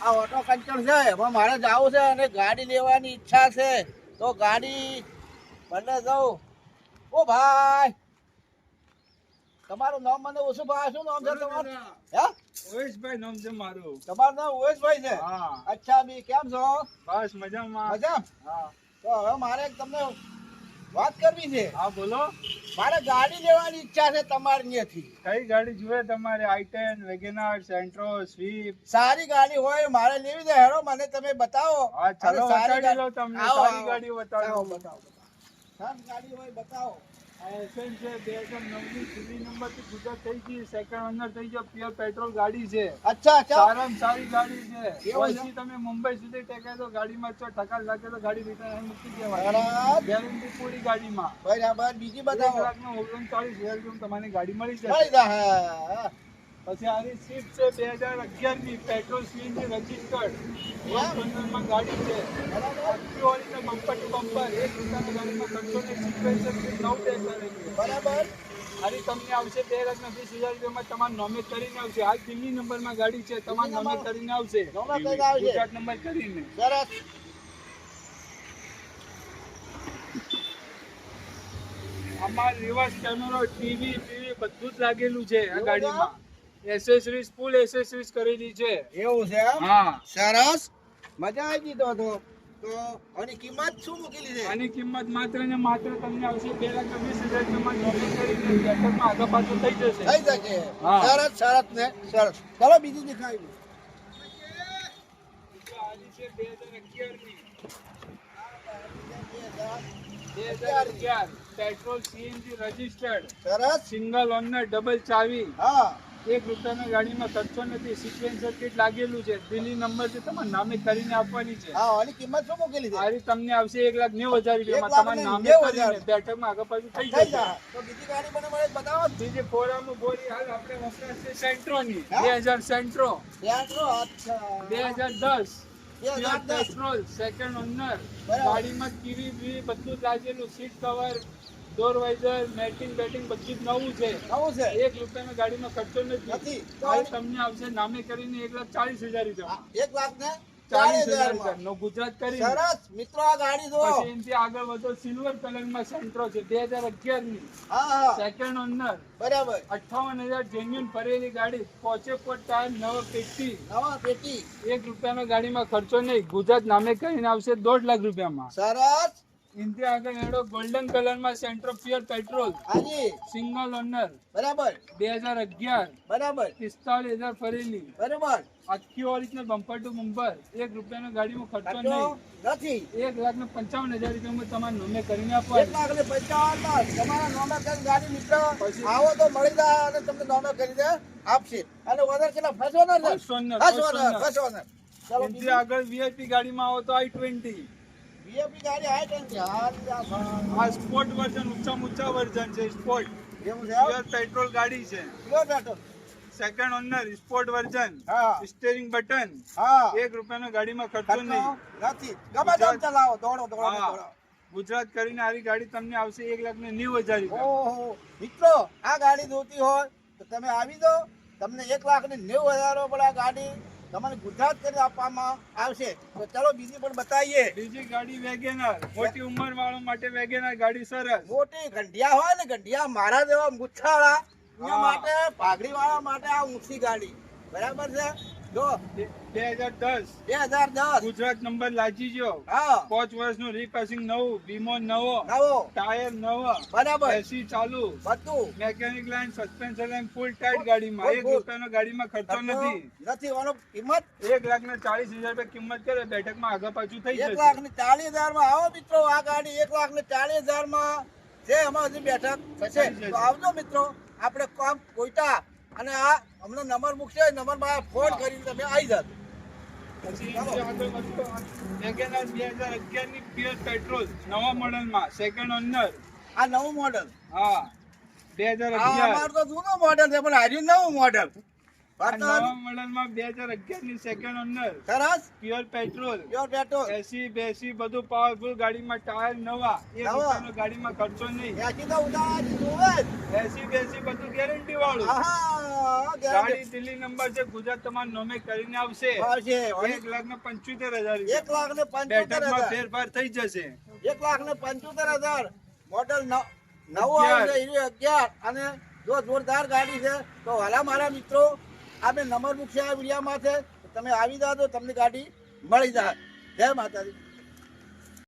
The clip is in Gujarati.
આ ઓટો કંચન છે. એમાં મારે જવું છે અને ગાડી લેવાની ઈચ્છા છે. તો ગાડી મને જવું ઓ ભાઈ તમારું નામ મને ઓછું ભાઈ શું નામ છે તમારું? હે? ઓવેશભાઈ નામ છે મારું. તમારું નામ ઓવેશભાઈ છે? હા. અચ્છા બી કેમ છો? બસ મજામાં. મજા હા. તો હવે મારે તમને વાત કરવી છે? હા બોલો. મારે ગાડી લેવાની ઈચ્છા છે તમારી ત્યાંથી કઈ ગાડી જોઈએ તમારે? આઈટેન વેગેનાર સેન્ટ્રો સ્વીપ સારી ગાડી હોય મારે લેવી છે. હેરો મને તમે બતાવો. હા ચાલો સારી ગાડી લો તમને. સારી ગાડી બતાવો બતાવો. સારી ગાડી હોય બતાવો. એસએન છે બે હજાર નવની દિલ્હી નંબર ગુજરાત થઈ ગઈ સેકન્ડ ઓનર થઈ ગયો પ્યોર પેટ્રોલ ગાડી છે. અચ્છા સારામાં સારી ગાડી છે. છે? પછી તમે મુંબઈ સુધી ટેકાય તો ગાડીમાં ચો ટકા લાગે તો ગાડી રિટર્ન અહીં મૂકી દેવાય ગેરંટી પૂરી ગાડીમાં. બરાબર બીજી બધા બતાવો. લાખનો ઓગણચાળીસ હજાર તમારી ગાડી મળી જશે. મળી જા હા. પછી આની સીટ છે બે હજાર અગિયારની પેટ્રોલ સીએનજી રજીસ્ટર્ડ ગાડી છે. આખી બમ્પર ટુ બમ્પર એક રૂપિયાની ગાડીમાં ખર્ચો ને સિક્વેન્સર નવ ટેક્સ બરાબર. આની તમને આવશે બે લાખના વીસ હજાર રૂપિયામાં તમારે નોમે કરીને આવશે. હાલ દિલ્હી નંબરમાં ગાડી છે તમારે નોમે કરીને આવશે. ગુજરાત નંબર કરીને. સરસ. આમાં રિવર્સ કેમેરો ટીવી ટીવી બધું જ લાગેલું છે આ ગાડીમાં. એસેસરીઝ ફૂલ એસેસરીઝ કરેલી છે. એવું છે? હા. સરસ. મજા આવી ગઈ તો તો. આની કિંમત શું મૂકેલી છે? આની કિંમત માત્ર ને માત્ર તમને આવશે બે લાખ વીસ હજાર તમારે નોંધણી કરીને બેઠકમાં આગળ પાછું થઈ જશે. થઈ શકે સરસ સરસ ને સરસ. ચલો બીજી દેખાવી છે બે હજાર અગિયારની બે બે હજાર અગિયાર. પેટ્રોલ સીએનજી રજીસ્ટર્ડ સરસ. સિંગલ ઓનર ડબલ ચાવી. હા. એક રૂપિયાની ગાડીમાં ખર્ચો નથી સિક્વેન્સર કીટ લાગેલું છે દિલ્હી નંબર છે તમારે નામે કરીને આપવાની છે. હા આની કિંમત શું મૂકેલી છે? તમને આવશે એક લાખ નેવું હજાર રૂપિયામાં તમારે નામે કરીને બેઠકમાં આગળ પાછું થઈ જાય જશે. તો બીજી ગાડી મને મળે બતાવો બીજી ફોરામાં બોરી હાલ આપણે વપરાશ છે સેન્ટ્રોની બે હજાર સેન્ટ્રો. બે હજાર દસ. પેટ્રોલ સેકન્ડ ઓનર ગાડીમાં કીવી બધું જ લાગેલું seat cover door visor matting batting બધું જ નવું છે. નવું છે? એક રૂપિયાનો ગાડીમાં ખર્ચો નથી. તમને આવશે નામે કરીને એક લાખ ચાલીસ હજાર એક લાખ ને ચાલીસ ચાલીસ હજાર હજારમાં. રૂપિયા ગુજરાત કરી સરસ. મિત્રો આ ગાડી જુઓ. પછી આગળ વધો સિલ્વર કલરમાં સેન્ટ્રો છે બે હજાર અગિયારની હા હા. સેકન્ડ ઓનર બરાબર. અઠાવન હજાર જેન્યુન ફરેલી ગાડી પોચે પોચ ટાયર નવ પેટી. નવા પેટી. એક રૂપિયાનો ગાડીમાં ખર્ચો નહીં. ગુજરાત નામે કરીને આવશે દોઢ લાખ રૂપિયામાં. સરસ. ઇન્ડિયા આગળ હેડો ગોલ્ડન કલરમાં સેન્ટ્રોફિયર પેટ્રોલ હાજી. સિંગલ ઓનર બરાબર. 2011 બરાબર. 45000 ફરેલી. બરાબર. આખી ઓરિજિનલ બમ્પર ટુ બમ્પર 1 રૂપિયાનો ગાડીમાં ખર્ચો નથી. 1 લાખ ને 55000 રૂપિયા હું તમારા નામે કરીને આપવા 1 લાખ ને 55000 તમારા નામે કરીને ગાડી મિત્રો આવો તો મળી જાય અને તમને નોમે કરી દે આપશે. અને વધારે કેટલા? ફસવાના ફસવાના ફસવાના ચલો આગળ વીઆઈપી ગાડીમાં આવો તો i20 બીએપી ગાડી હાઈ ટન છે. આ સ્પોર્ટ વર્ઝન ઊંચા ઊંચા વર્ઝન છે સ્પોર્ટ એવું છે? પેટ્રોલ ગાડી છે. Pure petrol second owner sport version હા. બટન હા. 1 રૂપિયાનો ગાડીમાં ખર્ચો નહીં. નથી. ગમે તેમ ચલાવો દોડો દોડો દોડો. ગુજરાત કરીને આવી ગાડી તમને આવશે એક લાખ ને 90 હજાર ઓહો. મિત્રો આ ગાડી જોતી હોય તો તમે આવી દો તમને એક લાખ ને 90 હજાર પર આ ગાડી. તમને ગુજરાત કરી આપવામાં આવશે. તો ચલો બીજી પણ બતાવીએ. બીજી ગાડી વેગેનર. મોટી ઉંમર વાળો માટે વેગેનર ગાડી સરસ. મોટી ગંઢિયા હોય ને ગંઢિયા મારા જેવા મુછાળા માટે પાઘડી વાળા માટે આ ઊંચી ગાડી. બરાબર છે? ગુજરાત નંબર લાગી ગયો. હા. પાંચ વર્ષનું રીપાસિંગ નવું વીમો નવો નવો. ટાયર નવો બરાબર. એસી ચાલુ. બધું. Mechanic line suspension line full tight ગાડીમાં. એક રૂપિયાનો ગાડીમાં ખર્ચો નથી. કિંમત? એક લાખ ને ચાલીસ હજાર રૂપિયા કિંમત કરે બેઠકમાં આગળ પાછું થઈ એક લાખ ને ચાલીસ હજારમાં આવો મિત્રો આ ગાડી એક લાખ ને ચાલીસ હજારમાં જે અમારી બેઠક થશે. તો આવજો મિત્રો આપણે કામ કોઈટા અને આ અમને નંબર મૂકશે નંબરમાં ફોન કરીને તમે આવી પ્યોર પેટ્રોલ નવા મોડેલમાં સેકન્ડ ઓનર આ નવું મોડલ? હા. બે હજાર અગિયાર. અમારું તો જૂનું મોડલ છે પણ હારી નવું મોડલ. આ નવા મોડેલમાં બે હજાર અગિયારની સેકન્ડ ઓનર સરસ પેટ્રોલ પ્યોર એસી બેસી બધું પાવરફુલ ગાડીમાં ખર્ચો નહીં. એસી તો ઉતારા એસી બેસી બધું ગેરંટી વાળું. ગાડી દિલ્હી નંબર છે ગુજરાત તમારું નોમે કરીને આવશે. આવશે. એક લાખ ને પંચોતેર હજાર એક લાખ ને પંચોતેર હજાર. ફેરફાર થઈ જશે. એક લાખ ને પંચોતેર હજાર. મોડલ નવ- નવું આવે છે અગિયાર. અને જો જોરદાર ગાડી છે તો હાલા મારા મિત્રો આપણે નંબર મૂકશે આ વિડીયામાં છે તમે આવી જાઓ તમને ગાડી મળી જાય. જય માતાજી.